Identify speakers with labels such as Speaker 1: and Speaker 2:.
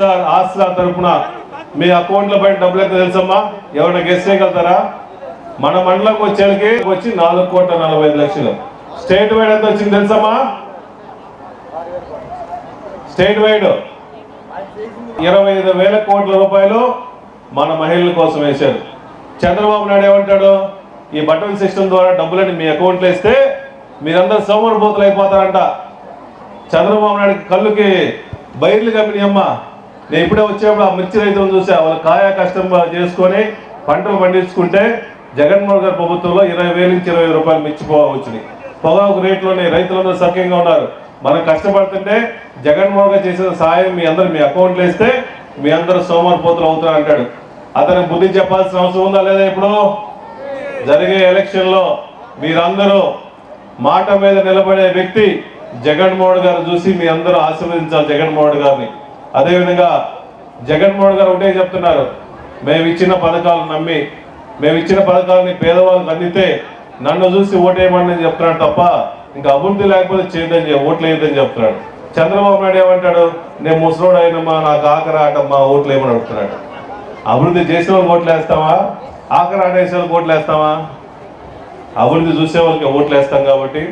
Speaker 1: Sir Aasra తరపున మీ అకౌంట్ల పైన డబ్బులు ఎంత తెలుసమ్మా? ఎవరైనా గెస్ట్ చేయగలుగుతారా? మన మండలం వచ్చేకి వచ్చి నాలుగు కోట్ల నలభై ఐదు లక్షలు. స్టేట్ వైడ్ ఎంత వచ్చింది తెలుసమ్మా? స్టేట్ వైడ్ ఇరవై ఐదు వేల కోట్ల రూపాయలు మన మహిళల కోసం వేశారు. చంద్రబాబు నాయుడు ఏమంటాడు? ఈ బటన్ సిస్టమ్ ద్వారా డబ్బులని మీ అకౌంట్లో ఇస్తే మీరందరూ సోమరిపోతులు అయిపోతారంట. చంద్రబాబు నాయుడు కళ్ళుకి బయర్లు కంపెనీ అమ్మ నేను ఇప్పుడే వచ్చేప్పుడు ఆ మిర్చి రైతులను చూసా వాళ్ళు కాయ కష్టం చేసుకొని పంటలు పండించుకుంటే జగన్మోహన్ గారి ప్రభుత్వంలో ఇరవై వేల నుంచి ఇరవై రూపాయలు మిర్చి పొగాకు రేట్లోనే రైతులందరూ సఖ్యంగా ఉన్నారు. మనం కష్టపడుతుంటే జగన్మోహన్ గారు చేసిన సాయం మీ అందరు మీ అకౌంట్లో వేస్తే మీ అందరూ సోమరిపోతులు అవుతారు అంటాడు. అతను బుద్ధి చెప్పాల్సిన అవసరం ఉందా లేదా ఇప్పుడు? జరిగే ఎలక్షన్లో మీరందరూ మాట మీద నిలబడే వ్యక్తి జగన్మోహన్ గారు చూసి మీ అందరూ ఆశీర్వదించాలి జగన్మోహన్ గారిని. అదేవిధంగా జగన్మోహన్ గారు ఒకటే చెప్తున్నారు మేము ఇచ్చిన పథకాలు నమ్మి మేము ఇచ్చిన పథకాలని పేదవాళ్ళకి అందితే నన్ను చూసి ఓటేయమని చెప్తున్నాడు తప్ప ఇంకా అభివృద్ధి లేకపోతే చేయదని చెప్- ఓట్లు వేయదని చెప్తున్నాడు. చంద్రబాబు నాయుడు ఏమంటాడు నేను ముసలోడు అయినమ్మా నాకు ఆఖరి ఆటమ్మా ఓట్లు వేయమని అడుగుతున్నాడు. అభివృద్ధి చేసిన వాళ్ళకి ఓట్లు వేస్తావా ఆఖరి ఆట వేసే వాళ్ళకి ఓట్లు వేస్తావా అభివృద్ధి చూసే వాళ్ళకి ఓట్లు వేస్తాం కాబట్టి